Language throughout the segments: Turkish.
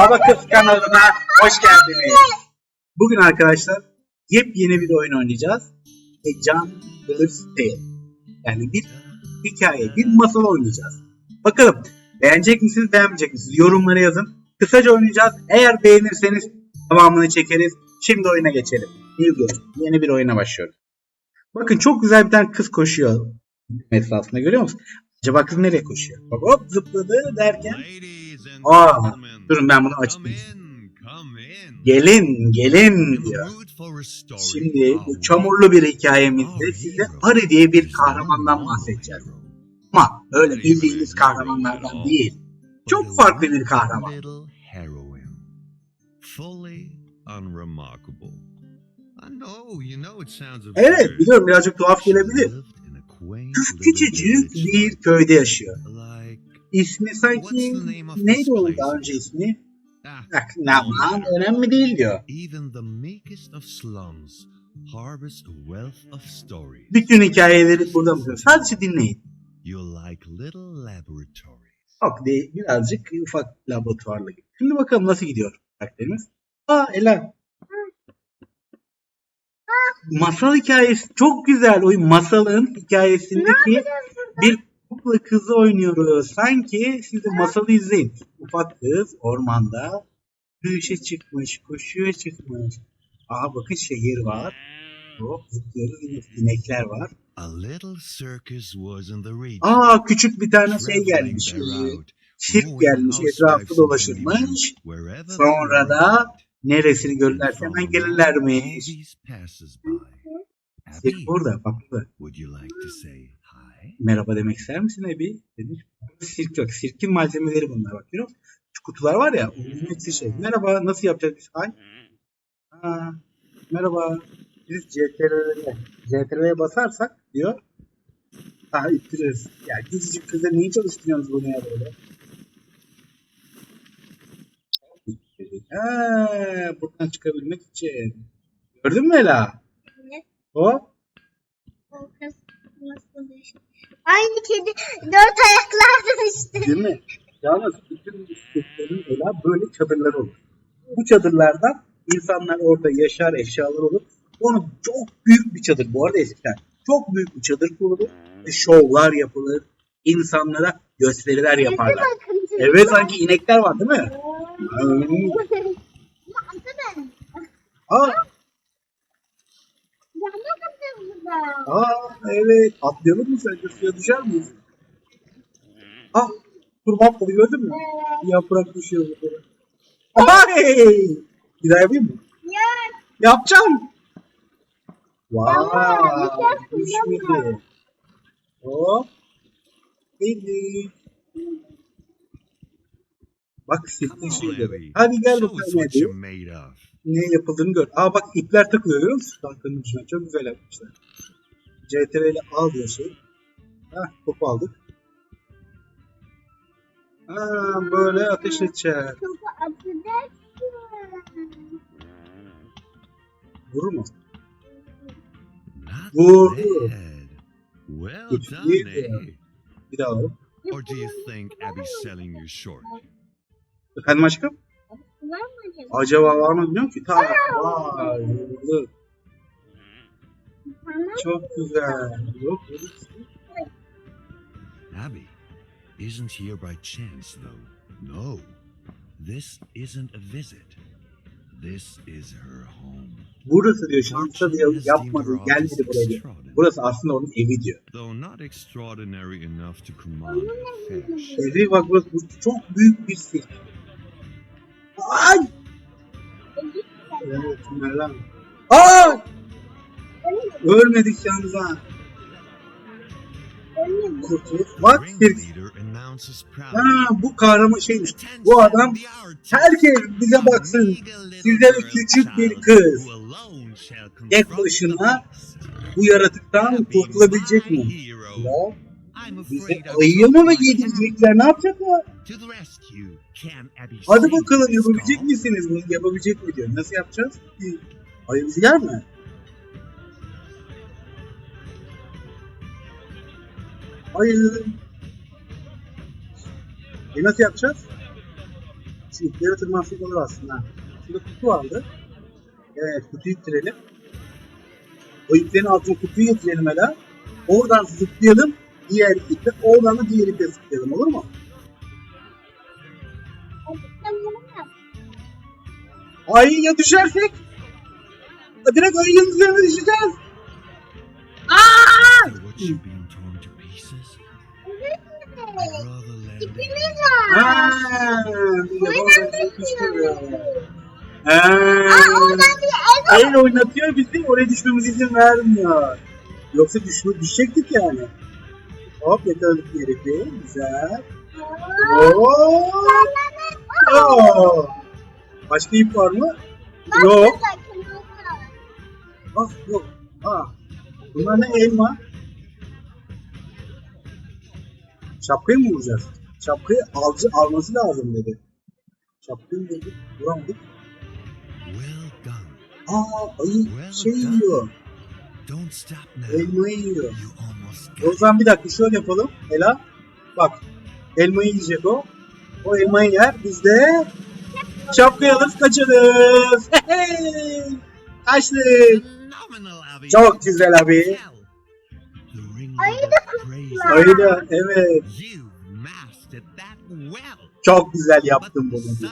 Baba Kız kanalına hoş geldiniz. Bugün arkadaşlar yepyeni bir oyun oynayacağız. A John Miller's Tale. Yani bir hikaye, bir masal oynayacağız. Bakalım beğenecek misiniz, beğenmeyecek misiniz? Yorumlara yazın. Kısaca oynayacağız. Eğer beğenirseniz devamını çekeriz. Şimdi oyuna geçelim. Game. Yeni bir oyuna başlıyoruz. Bakın çok güzel bir tane kız koşuyor etrafında görüyor musun? Acaba kız nereye koşuyor? Bak hop zıpladı derken Aa, durun ben bunu açayım. Gelin, gelin diyor. Şimdi bu çamurlu bir hikayemizde size Ari diye bir kahramandan bahsedeceğiz. Ama öyle bildiğiniz kahramanlardan değil. Çok farklı bir kahraman. Evet biliyorum birazcık tuhaf gelebilir. Küçücük bir köyde yaşıyor. İsmi sanki neydi onun daha önce ismi? Bak ne aman önemli değil diyor. Bütün hikayeleri burada mı? Sadece dinleyin. Yok değil, birazcık ufak laboratuvarla gibi. Şimdi bakalım nasıl gidiyor karakterimiz. Aa Ela. Masal hikayesi çok güzel. O masalın hikayesindeki bir kukla kızı oynuyoruz. Sanki siz de masalı izleyin. Ufak kız ormanda yürüyüşe çıkmış, koşuya çıkmış. Aha bakın şehir var. Hop zıplıyoruz. Yine inekler var. A little circus was in the region. Aa küçük bir tane şey gelmiş. Çift gelmiş, etrafı dolaşırmış. Sonra da. Neresini görürlerse From hemen by. Sirk Abby, burada, bak burada. Merhaba demek ister misin Ebi? Demiş. Sirk yok. Sirkin malzemeleri bunlar bak musun? Şu kutular var ya, hepsi şey. Merhaba, nasıl yapacağız biz? Ha, merhaba. Biz CTRL'ye CTRL'ye basarsak diyor. Ha ittiririz. Ya küçücük kıza niye çalıştırıyorsunuz bunu ya böyle? Ha, buradan çıkabilmek için. Gördün mü Ela? Evet. O O kız nasıl düştü? Aynı kedi dört ayaklardan düştü. Değil mi? Yalnız bütün isteklerin Ela böyle çadırlar olur. Bu çadırlardan insanlar orada yaşar, eşyalar olur. Onu çok büyük bir çadır. Bu arada eskiden çok büyük bir çadır kurulur. Şovlar yapılır. İnsanlara gösteriler yaparlar. Evet sanki inekler var değil mi? Aa, aa evet. Atlayalım mı sence? Suya düşer miyiz? Ah, kurban kolu gördün mü? Yaprak düşüyor burada. Ay! Bir daha yapayım mı? Yapacağım. Vay. Düşmedi. Hop. Bildik. Bak Come on, şeyleri. Abby. Hadi gel bakalım what you're Ebi. made of. Ne yapıldığını gör. Aa bak ipler takılıyor görüyor musun? Tahtanın ucuna. Çok güzel yapmışlar. CTRL al diyor şey. Hah topu aldık. Ha böyle ateş edeceğiz. Topu atacak. Vurur mu? Vurdu. Well done, eh? Bir daha alalım. Or do you think Abby's selling you short? Efendim aşkım? Var mı acaba? Acaba var mı bilmiyorum ki. Tamam. Vay. Tamam. Çok güzel. Yok. Abby isn't here by chance, though. No, this isn't a visit. This is her home. Burası diyor şansa diyor yapmadı gelmedi buraya diyor. Burası aslında onun evi diyor. Though not extraordinary enough to command. Evi bak burası bu çok büyük bir sirk. Ay! Evet, Meryem. Aa! Ölmedik yalnız ha. Kurtulduk. Bak proudly. Ha bu kahraman şeymiş. Bu adam herkes bize baksın. Size küçük bir kız. Tek başına bu yaratıktan kurtulabilecek mi? Ya bize ayıya mı yedirecekler? Ne yapacaklar? Hadi bakalım yapabilecek misiniz bunu? Yapabilecek mi diyor. Nasıl yapacağız? Ayı bizi yer mi? Ayı. E nasıl yapacağız? Şu iplere tırmansak olur aslında. Şurada kutu vardı. Evet kutuyu ittirelim. O iplerin altına kutuyu getirelim hele. Oradan zıplayalım. Diğer iple. Oradan da diğer iple zıplayalım olur mu? Ayıya düşersek direkt ayının üzerine düşeceğiz. İt İpimiz var. Aa oradan bir el El oynatıyor bizi, oraya düşmemize izin vermiyor. Yoksa düşme, düşecektik yani. Hop yakaladık herifi. Güzel. Oo. Oo. Başka ip var mı? Yok. Ah yok. Ha. Bunlar ne elma? Şapkayı mı vuracağız? Şapkayı alcı alması lazım dedi. Şapkayı vurduk, vuramadık. Aa ayı şey yiyor. Elmayı yiyor. O zaman bir dakika şöyle yapalım. Ela bak elmayı yiyecek o. O elmayı yer. Biz de şapkayı alırız kaçarız. Hey! Kaçtık. Çok güzel abi. Tell. The ring Ayı leader da praised kutlar. Evet. Çok güzel yaptın bunu.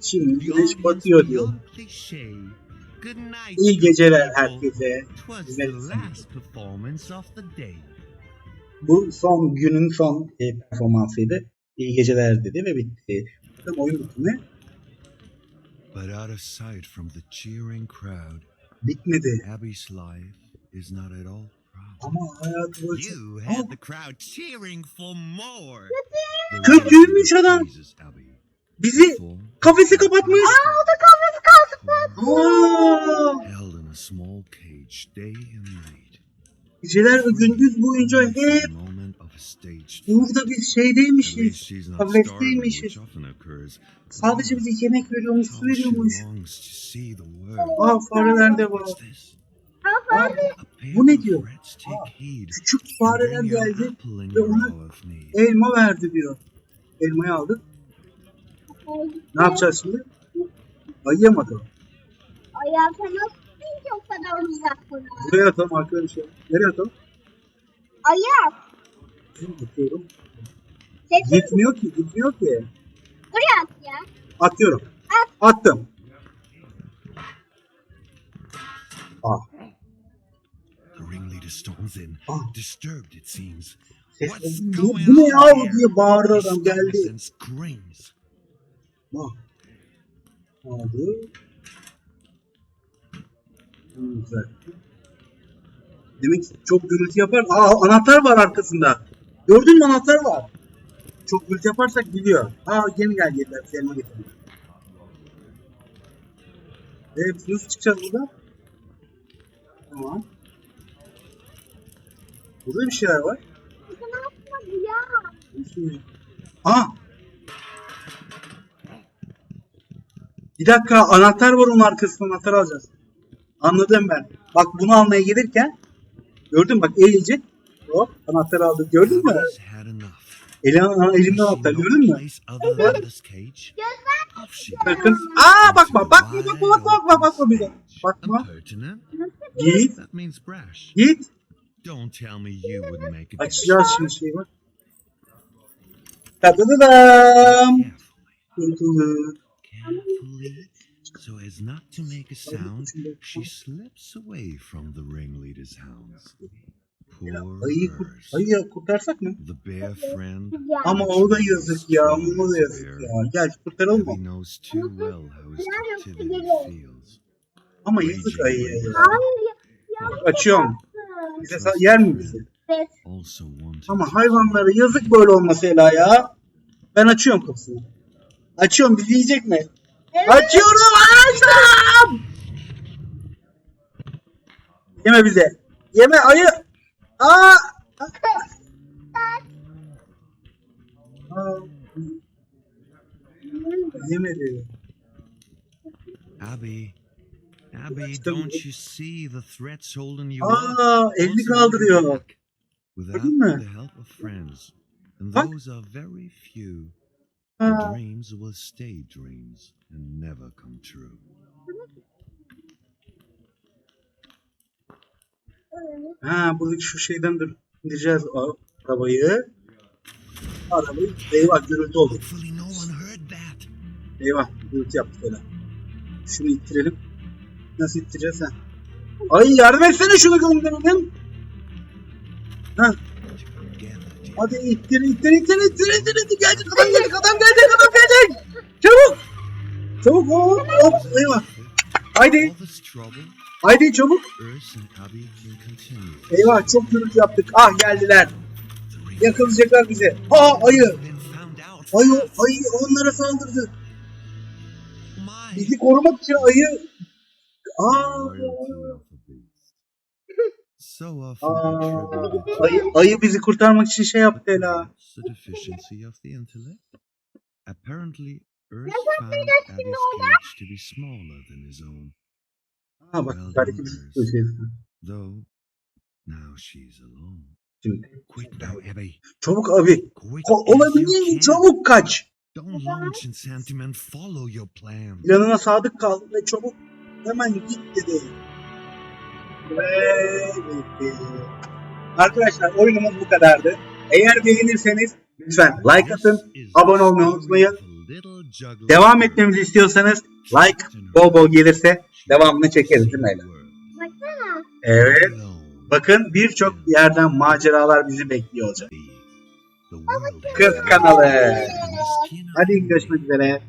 Şimdi güneş batıyor diyor. İyi geceler herkese. Twas Güzel the geceler. last performance of the day. Bu son günün son e, performansıydı. İyi geceler dedi ve bitti. Bakalım oyun bitti mi? But out of sight from the cheering crowd, Bitmedi. Abby's life is not at all proud. Ama hayatı boyunca... You had the crowd cheering for more. Kötüymüş adam. bizi kafesi kapatmış. Aa o da kafesi Geceler ve gündüz boyunca hep burada least şeydeymişiz. occurs. Sadece bize yemek veriyormuş, su veriyormuş. Aa fareler de var. Aa, Aa, Bu ne diyor? heed küçük fareler geldi ve ona elma verdi diyor. Elmayı aldık. Ne yapacağız şimdi? Ayıya mı atalım? Ayağı sen nasıl ki o kadar uzak buradan? Buraya atalım arkadaşlar. Nereye atalım? Ayak. Atıyorum. Sesin Gitmiyor ki, gitmiyor ki. buraya at ya. Atıyorum. Attım. Ah, The ringleader storms in, ah. disturbed it seems. What's bu, ne ya diye bağırdı adam geldi. Bak. Aldı. Güzel. Demek ki çok gürültü yapar. Aa anahtar var arkasında. Gördün mü anahtar var. Çok gürültü yaparsak gidiyor. Aa gemi gel geldiler. Selma getirdi. Evet nasıl çıkacağız buradan? Tamam. Burada bir şeyler var. Aa! Bir dakika anahtar var onun arkasında anahtar alacağız. Anladım ben. Bak bunu almaya gelirken gördün mü? bak eğilecek. Hop anahtarı aldık gördün mü? Abby's had enough. Eli, elimden anahtar gördün mü? Bakın. Aa bakma bakma bakma bakma bakma bakma bize. Bakma. Git git. Don't tell me you would make a Açacağız şimdi şeyi bak. Tadadadam. Carefully. Carefully, so as not to make a sound, she slips away from the ringleader's hounds. Poor Ayıyı, kurt, ayıyı kurtarsak mı? The bear friend. Ama o da yazık ya. O da yazık ya. Gel kurtaralım mı? Knows too well how his captivity feels. Ama yazık ayıya ya. Hayır Açıyorum. Bize sa- yer mi bizi? Evet. Also wanted Ama to hayvanlara yazık böyle olması Ela ya. Ben açıyorum kapısını. Açıyorum bizi yiyecek mi? Açıyorum açtım. Yeme bize. Yeme ayı. Aa. Aa. Yemedi. Abby, Abby, İşte bu- don't you see the threats holding you Aa, up? elini Also kaldırıyor. Without the help of friends, and those are very few, Dreams will stay dreams and never come true. Ha buradaki şu şeyden dur. İndireceğiz o arabayı. Arabayı. Eyvah gürültü oldu. Eyvah gürültü yaptık öyle. Şunu ittirelim. Nasıl ittireceğiz ha? Ay yardım etsene şunu gönderelim. Ha hadi ittir ittir ittir ittir ittir ittir. Geldik adam geldik adam geldik adam geldik. Çabuk. Çabuk hop hop eyvah. Haydi haydi çabuk. Eyvah çok gürültü yaptık. Ah geldiler. Yakalayacaklar bizi. Aa ayı. Ayı, ayı onlara saldırdı. Bizi korumak için ayı. Aa, loyalty of a beast. So often aa, ayı, ayı bizi kurtarmak için şey yaptı Ela. to the deficiency of the intellect. Apparently, Urs found Abby's cage to be smaller than his own, Ha bak, bir şey. though now she's alone. Şimdi. Quick now, Abby. Çabuk abi. Ko- olabildiğince can. çabuk kaç. Don't launch in sentiment. Follow your plan. Planına sadık kal ve çabuk hemen git dedi. Ve bitti. Arkadaşlar oyunumuz bu kadardı. Eğer beğenirseniz lütfen like atın. abone olmayı unutmayın. Devam etmemizi istiyorsanız like bol bol gelirse devamını çekeriz değil mi Ela? Evet. Bakın birçok yerden maceralar bizi bekliyor olacak. Kız kanalı. Hadi görüşmek üzere.